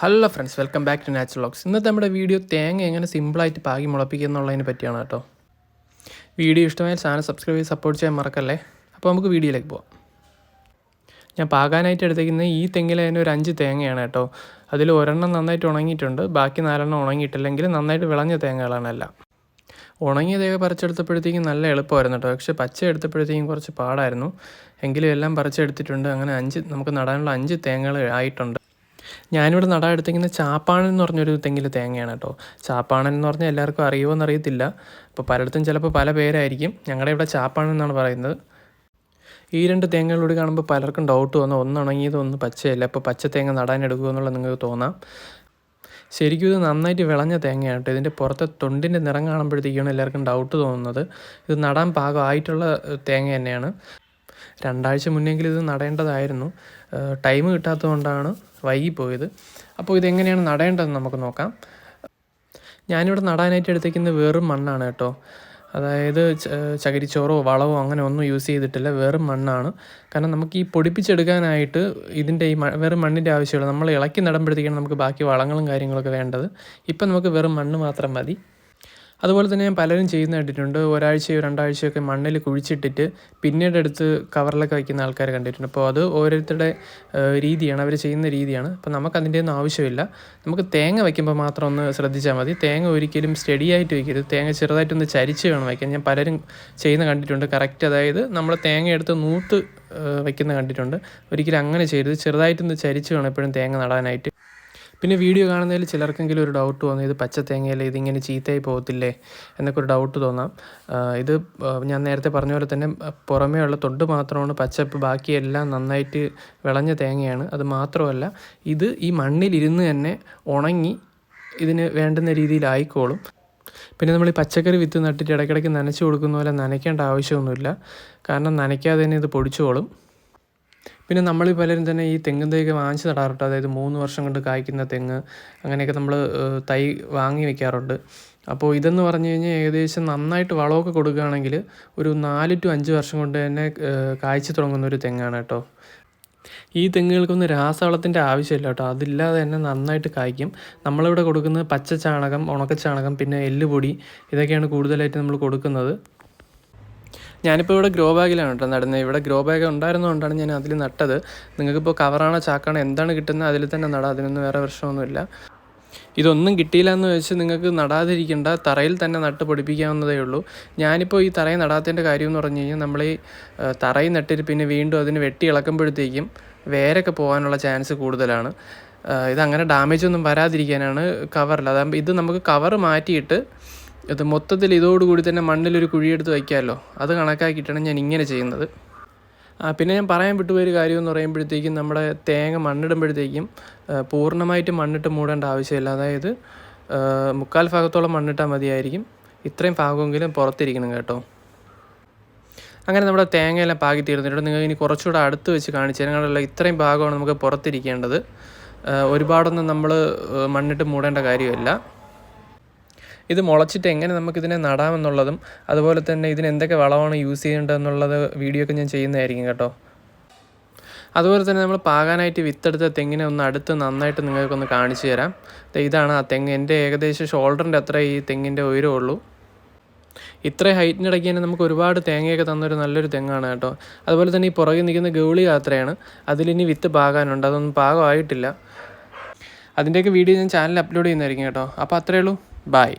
Hello friends welcome back to natural locks ഇന്നത്തെ നമ്മുടെ video തേങ്ങ എങ്ങനെ സിമ്പിളായിട്ട് പാകി മുളപ്പിക്കുക എന്നുള്ളതിനെ പറ്റിയാണ് കേട്ടോ. വീഡിയോ ഇഷ്ടമായാൽ ചാനൽ സബ്സ്ക്രൈബ് ചെയ്ത് സപ്പോർട്ട് ചെയ്യാൻ മറക്കല്ലേ? അപ്പോൾ നമുക്ക് വീഡിയോയിലേക്ക് പോവാം. ഞാൻ പാകാനായിട്ട് എടുത്തേക്കുന്നത് ഈ തെങ്ങിൽ തന്നെ ഒരു അഞ്ച് തേങ്ങയാണ് കേട്ടോ. അതിൽ ഒരെണ്ണം നന്നായിട്ട് ഉണങ്ങിയിട്ടുണ്ട്. ബാക്കി നാലെണ്ണം ഉണങ്ങിയിട്ടില്ലെങ്കിൽ നന്നായിട്ട് വിളഞ്ഞ തേങ്ങകളാണ് എല്ലാം. ഉണങ്ങിയ തേങ്ങ പറിച്ചെടുത്തപ്പോഴത്തേക്കും നല്ല എളുപ്പമായിരുന്നു കേട്ടോ. പക്ഷേ പച്ച എടുത്തപ്പോഴത്തേക്കും കുറച്ച് പാടായിരുന്നു. എങ്കിലും എല്ലാം പറിച്ചെടുത്തിട്ടുണ്ട്. അങ്ങനെ അഞ്ച് നമുക്ക് നടാനുള്ള അഞ്ച് തേങ്ങകൾ ആയിട്ടുണ്ട്. ഞാനിവിടെ നടാൻ എടുത്തിരിക്കുന്ന ചാപ്പാണൻ എന്ന് പറഞ്ഞൊരു തെങ്ങിൽ തേങ്ങയാണ് കേട്ടോ. ചാപ്പാണൻ എന്ന് പറഞ്ഞാൽ എല്ലാവർക്കും അറിയുമോ എന്നറിയത്തില്ല. അപ്പോൾ പലയിടത്തും ചിലപ്പോൾ പല പേരായിരിക്കും. ഞങ്ങളുടെ ഇവിടെ ചാപ്പാണൻ എന്നാണ് പറയുന്നത്. ഈ രണ്ട് തേങ്ങകളോട് കാണുമ്പോൾ പലർക്കും ഡൗട്ട് വന്നു. ഒന്ന് ഉണങ്ങിയത് ഒന്ന് പച്ചയല്ല. അപ്പോൾ പച്ച തേങ്ങ നടാൻ എടുക്കുമോ എന്നുള്ളത് നിങ്ങൾക്ക് തോന്നാം. ശരിക്കും ഇത് നന്നായിട്ട് വിളഞ്ഞ തേങ്ങയാണ് കേട്ടോ. ഇതിന്റെ പുറത്തെ തൊണ്ടിന്റെ നിറം കാണുമ്പോഴത്തേക്കാണ് എല്ലാവർക്കും ഡൗട്ട് തോന്നുന്നത്. ഇത് നടാൻ പാകമായിട്ടുള്ള തേങ്ങ തന്നെയാണ്. രണ്ടാഴ്ച മുന്നെങ്കിലും ഇത് നടേണ്ടതായിരുന്നു. ടൈം കിട്ടാത്തതുകൊണ്ടാണ് വൈകിപ്പോയത്. അപ്പോൾ ഇതെങ്ങനെയാണ് നടേണ്ടതെന്ന് നമുക്ക് നോക്കാം. ഞാനിവിടെ നടാനായിട്ട് എടുത്തേക്കുന്ന വെറും മണ്ണാണ് കേട്ടോ. അതായത് ചകിരിച്ചോറോ വളമോ അങ്ങനെ ഒന്നും യൂസ് ചെയ്തിട്ടില്ല. വെറും മണ്ണാണ്. കാരണം നമുക്ക് ഈ പൊടിപ്പിച്ചെടുക്കാനായിട്ട് ഇതിന്റെ ഈ വെറും മണ്ണിന്റെ ആവശ്യമുള്ളൂ നമ്മൾ ഇളക്കി നടുമ്പോഴത്തേക്കാണ് നമുക്ക് ബാക്കി വളങ്ങളും കാര്യങ്ങളൊക്കെ വേണ്ടത്. ഇപ്പം നമുക്ക് വെറും മണ്ണ് മാത്രം മതി. അതുപോലെ തന്നെ ഞാൻ പലരും ചെയ്യുന്ന കണ്ടിട്ടുണ്ട്. ഒരാഴ്ചയോ രണ്ടാഴ്ചയോ രണ്ടാഴ്ചയൊക്കെ മണ്ണിൽ കുഴിച്ചിട്ടിട്ട് പിന്നീട് എടുത്ത് കവറിലൊക്കെ വയ്ക്കുന്ന ആൾക്കാർ കണ്ടിട്ടുണ്ട്. അപ്പോൾ അത് ഓരോരുത്തരുടെ രീതിയാണ്. അവർ ചെയ്യുന്ന രീതിയാണ്. അപ്പോൾ നമുക്ക് അതിന്റെ ഒന്നും ആവശ്യമില്ല. നമുക്ക് തേങ്ങ വയ്ക്കുമ്പോൾ മാത്രം ഒന്ന് ശ്രദ്ധിച്ചാൽ മതി. തേങ്ങ ഒരിക്കലും സ്റ്റഡി ആയിട്ട് വയ്ക്കരുത്. തേങ്ങ ചെറുതായിട്ടൊന്ന് ചരിച്ച് വേണം വയ്ക്കാൻ. ഞാൻ പലരും ചെയ്യുന്ന കണ്ടിട്ടുണ്ട്. കറക്റ്റ് അതായത് നമ്മൾ തേങ്ങ എടുത്ത് നൂത്ത് വയ്ക്കുന്ന കണ്ടിട്ടുണ്ട്. ഒരിക്കലും അങ്ങനെ ചെയ്യരുത്. ചെറുതായിട്ടൊന്ന് ചരിച്ച് വേണം എപ്പോഴും തേങ്ങ നടാനായിട്ട്. പിന്നെ വീഡിയോ കാണുന്നതിൽ ചിലർക്കെങ്കിലും ഒരു ഡൗട്ട് തോന്നി ഇത് പച്ച തേങ്ങയല്ലേ ഇതിങ്ങനെ ചീത്തയായി പോകത്തില്ലേ? എന്നൊക്കെ ഒരു ഡൗട്ട് തോന്നാം. ഇത് ഞാൻ നേരത്തെ പറഞ്ഞ പോലെ തന്നെ പുറമേ ഉള്ള തൊണ്ട് മാത്രമാണ് പച്ചപ്പ് ബാക്കിയെല്ലാം നന്നായിട്ട് വിളഞ്ഞ തേങ്ങയാണ്. അത് മാത്രമല്ല ഇത് ഈ മണ്ണിലിരുന്ന് തന്നെ ഉണങ്ങി ഇതിന് വേണ്ടുന്ന രീതിയിലായിക്കോളും പിന്നെ നമ്മൾ ഈ പച്ചക്കറി വിത്ത് നട്ടിട്ട് ഇടയ്ക്കിടയ്ക്ക് നനച്ച് കൊടുക്കുന്ന പോലെ നനയ്ക്കേണ്ട ആവശ്യമൊന്നുമില്ല. കാരണം നനയ്ക്കാതെ തന്നെ ഇത് പൊടിച്ചോളും. പിന്നെ നമ്മൾ പലരും തന്നെ ഈ തെങ്ങും തൈയൊക്കെ വാങ്ങിച്ച് നടാറുണ്ട്. അതായത് മൂന്ന് വർഷം കൊണ്ട് കായ്ക്കുന്ന തെങ്ങ് അങ്ങനെയൊക്കെ നമ്മൾ തൈ വാങ്ങി വെക്കാറുണ്ട്. അപ്പോൾ ഇതെന്ന് പറഞ്ഞു കഴിഞ്ഞാൽ ഏകദേശം നന്നായിട്ട് വളമൊക്കെ കൊടുക്കുകയാണെങ്കിൽ ഒരു നാല് ടു അഞ്ച് വർഷം കൊണ്ട് തന്നെ കായ്ച്ചു തുടങ്ങുന്ന ഒരു തെങ്ങാണ് കേട്ടോ. ഈ തെങ്ങുകൾക്കൊന്നും രാസവളത്തിന്റെ ആവശ്യമില്ല കേട്ടോ. അതില്ലാതെ തന്നെ നന്നായിട്ട് കായ്ക്കും. നമ്മളിവിടെ കൊടുക്കുന്നത് പച്ച ചാണകം ഉണക്ക ചാണകം പിന്നെ എല്ലുപൊടി ഇതൊക്കെയാണ് കൂടുതലായിട്ട് നമ്മൾ കൊടുക്കുന്നത്. ഞാനിപ്പോൾ ഇവിടെ ഗ്രോ ബാഗിലാണ് കേട്ടോ നടുന്നത് ഇവിടെ ഗ്രോ ബാഗ് ഉണ്ടായിരുന്നതുകൊണ്ടാണ് ഞാൻ അതിൽ നട്ടത്. നിങ്ങൾക്കിപ്പോൾ കവറാണോ ചാക്കാണോ എന്താണ് കിട്ടുന്നത് അതിൽ തന്നെ നടാം. അതിനൊന്നും വേറെ പ്രശ്നമൊന്നുമില്ല. ഇതൊന്നും കിട്ടിയില്ല എന്ന് വെച്ച് നിങ്ങൾക്ക് നടാതിരിക്കേണ്ട. തറയിൽ തന്നെ നട്ട് പൊടിപ്പിക്കാവുന്നതേ ഉള്ളൂ. ഞാനിപ്പോൾ ഈ തറയിൽ നടാത്തതിന്റെ കാര്യം എന്ന് പറഞ്ഞു കഴിഞ്ഞാൽ നമ്മൾ ഈ തറയിൽ നട്ടിട്ട് പിന്നെ വീണ്ടും അതിന് വെട്ടി ഇളക്കുമ്പോഴത്തേക്കും വേരൊക്കെ പോകാനുള്ള ചാൻസ് കൂടുതലാണ്. ഇതങ്ങനെ ഡാമേജ് ഒന്നും വരാതിരിക്കാനാണ് കവറിൽ അതാകുമ്പോൾ ഇത് നമുക്ക് കവർ മാറ്റിയിട്ട് ഇത് മൊത്തത്തിൽ ഇതോടുകൂടി തന്നെ മണ്ണിലൊരു കുഴിയെടുത്ത് വയ്ക്കാമല്ലോ അത് കണക്കാക്കിയിട്ടാണ് ഞാൻ ഇങ്ങനെ ചെയ്യുന്നത്. പിന്നെ ഞാൻ പറയാൻ വിട്ടുപോയൊരു കാര്യം എന്ന് പറയുമ്പോഴത്തേക്കും നമ്മുടെ തേങ്ങ മണ്ണിടുമ്പോഴത്തേക്കും പൂർണമായിട്ട് മണ്ണിട്ട് മൂടേണ്ട ആവശ്യമില്ല. അതായത് മുക്കാൽ ഭാഗത്തോളം മണ്ണിട്ടാൽ മതിയായിരിക്കും. ഇത്രയും ഭാഗമെങ്കിലും പുറത്തിരിക്കണം കേട്ടോ. അങ്ങനെ നമ്മുടെ തേങ്ങയെല്ലാം പാകി തീർന്നിട്ടുണ്ട്. നിങ്ങൾ ഇനി കുറച്ചുകൂടെ അടുത്ത് വെച്ച് കാണിച്ചു തരാനുള്ള ഇത്രയും ഭാഗമാണ് നമുക്ക് പുറത്തിരിക്കേണ്ടത്. ഒരുപാടൊന്നും നമ്മൾ മണ്ണിട്ട് മൂടേണ്ട കാര്യമില്ല. ഇത് മുളച്ചിട്ട് എങ്ങനെ നമുക്കിതിനെ നടാമെന്നുള്ളതും അതുപോലെ തന്നെ ഇതിന് എന്തൊക്കെ വളമാണ് യൂസ് ചെയ്യേണ്ടതെന്നുള്ളത് വീഡിയോ ഒക്കെ ഞാൻ ചെയ്യുന്നതായിരിക്കും കേട്ടോ. അതുപോലെ തന്നെ നമ്മൾ പാകാനായിട്ട് വിത്തെടുത്ത തെങ്ങിനെ ഒന്ന് അടുത്ത് നന്നായിട്ട് നിങ്ങൾക്കൊന്ന് കാണിച്ചു തരാം. ഇതാണ് ആ തെങ്ങ്. എന്റെ ഏകദേശം ഷോൾഡറിന്റെ അത്ര ഈ തെങ്ങിന്റെ ഉയരമുള്ളൂ. ഇത്രയും ഹൈറ്റിനിടയ്ക്ക് തന്നെ നമുക്ക് ഒരുപാട് തേങ്ങയൊക്കെ തന്നൊരു നല്ലൊരു തെങ്ങാണ് കേട്ടോ. അതുപോലെ തന്നെ ഈ പുറകിൽ നിൽക്കുന്ന ഗൗളി യാത്രയാണ്. അതിലിനി വിത്ത് പാകാനുണ്ട്. അതൊന്നും പാകമായിട്ടില്ല. അതിന്റെയൊക്കെ വീഡിയോ ഞാൻ ചാനലിൽ അപ്ലോഡ് ചെയ്യുന്നതായിരിക്കും കേട്ടോ. അപ്പോൾ അത്രയേ ഉള്ളൂ. ബായ്